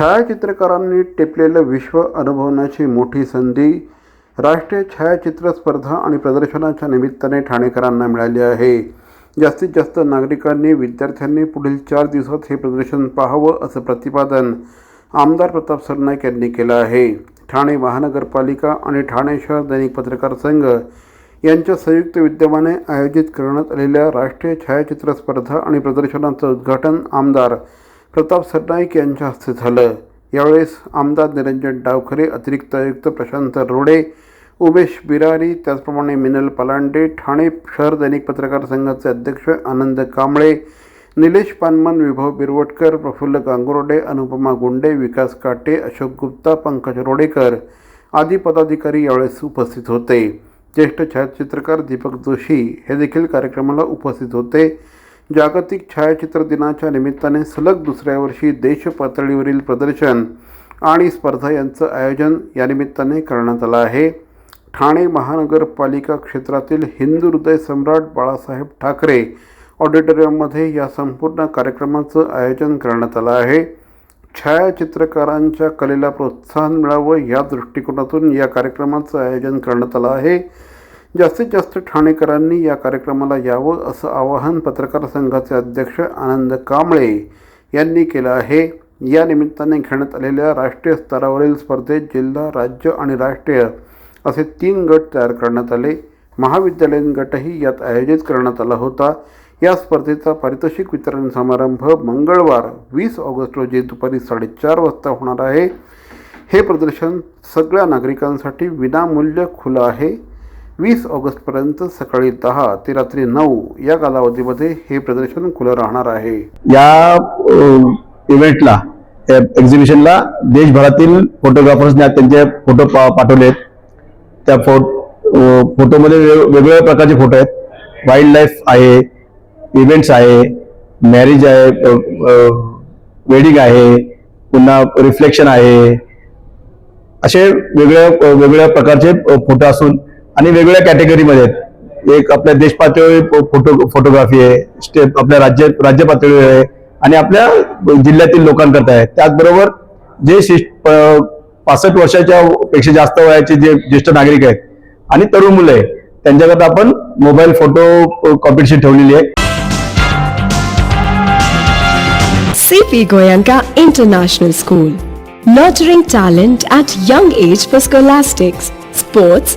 छायाचित्रकारांनी टिपलेलं विश्व अनुभवण्याची मोठी संधी राष्ट्रीय छायाचित्र स्पर्धा आणि प्रदर्शनाच्या निमित्ताने ठाणेकरांना मिळाली आहे. जास्तीत जास्त नागरिकांनी विद्यार्थ्यांनी पुढील चार दिवसात हे प्रदर्शन पाहावं असं प्रतिपादन आमदार प्रताप सरनाईक यांनी केलं आहे. ठाणे महानगरपालिका आणि ठाणे शहर दैनिक पत्रकार संघ यांच्या संयुक्त विद्यमाने आयोजित करण्यात आलेल्या राष्ट्रीय छायाचित्र स्पर्धा आणि प्रदर्शनाचं उद्घाटन आमदार प्रताप सरनाईक यांच्या हस्ते झालं. यावेळेस आमदार निरंजन डावखरे अतिरिक्त आयुक्त प्रशांत रोडे उमेश बिरारी त्याचप्रमाणे मिनल पलांडे ठाणे शहर दैनिक पत्रकार संघाचे अध्यक्ष आनंद कांबळे निलेश पानमन विभव बिरवटकर प्रफुल्ल गांगुर्डे अनुपमा गुंडे विकास काटे अशोक गुप्ता पंकज रोडेकर आदी पदाधिकारी यावेळेस उपस्थित होते. ज्येष्ठ छायाचित्रकार दीपक जोशी हे देखील कार्यक्रमाला उपस्थित होते. जागतिक छायाचित्र दिनाच्या निमित्ताने सलग दुसऱ्या वर्षी देश पातळीवरील प्रदर्शन आणि स्पर्धा यांचं आयोजन या निमित्ताने करण्यात आलं आहे. ठाणे महानगरपालिका क्षेत्रातील हिंदू हृदय सम्राट बाळासाहेब ठाकरे ऑडिटोरियममध्ये या संपूर्ण कार्यक्रमाचं आयोजन करण्यात आलं आहे. छायाचित्रकारांच्या कलेला प्रोत्साहन मिळावं या दृष्टिकोनातून या कार्यक्रमाचं आयोजन करण्यात आलं आहे. जास्तीत जास्त ठाणेकरांनी या कार्यक्रमाला यावं असं आवाहन पत्रकार संघाचे अध्यक्ष आनंद कांबळे यांनी केलं आहे. या निमित्ताने घेण्यात आलेल्या राष्ट्रीय स्तरावरील स्पर्धेत जिल्हा राज्य आणि राष्ट्रीय असे तीन गट तयार करण्यात आले. महाविद्यालयीन गटही यात आयोजित करण्यात आला होता. या स्पर्धेचा पारितोषिक वितरण समारंभ मंगळवार वीस ऑगस्ट रोजी दुपारी साडेचार वाजता होणार आहे. हे प्रदर्शन सगळ्या नागरिकांसाठी विनामूल्य खुलं आहे. वीस ऑगस्टपर्यंत सकाळी दहा ते रात्री नऊ या कालावधीमध्ये हे प्रदर्शन खुलं राहणार आहे. या इव्हेंटला एक्झिबिशनला देशभरातील फोटोग्राफर्सने त्यांचे फोटो पा पाठवलेत. त्या फो फोटोमध्ये वेग- वेगवेगळ्या प्रकारचे फोटो आहेत. वाईल्ड लाईफ आहे इव्हेंट्स आहे मॅरेज आहे वेडिंग आहे पुन्हा रिफ्लेक्शन आहे. असे वेगळ्या वेगवेगळ्या प्रकारचे फोटो असून आणि वेगवेगळ्या कॅटेगरीमध्ये आहेत. एक आपल्या देश पातळीवर फोटो फोटोग्राफी आहे स्टेप आपल्या राज्य राज्य पातळीवर आहे आणि आपल्या जिल्ह्यातील लोकांकरता आहे. त्याचबरोबर जे शिष्ट पासष्ट वर्षाच्या पेक्षा जास्त वयाचे जे ज्येष्ठ नागरिक आहेत आणि तरुण मुलं आहे त्यांच्याकरता आपण मोबाईल फोटो कॉम्पिटिशन ठेवलेली आहे. CP Goenka international school nurturing talent at young age for scholastics, sports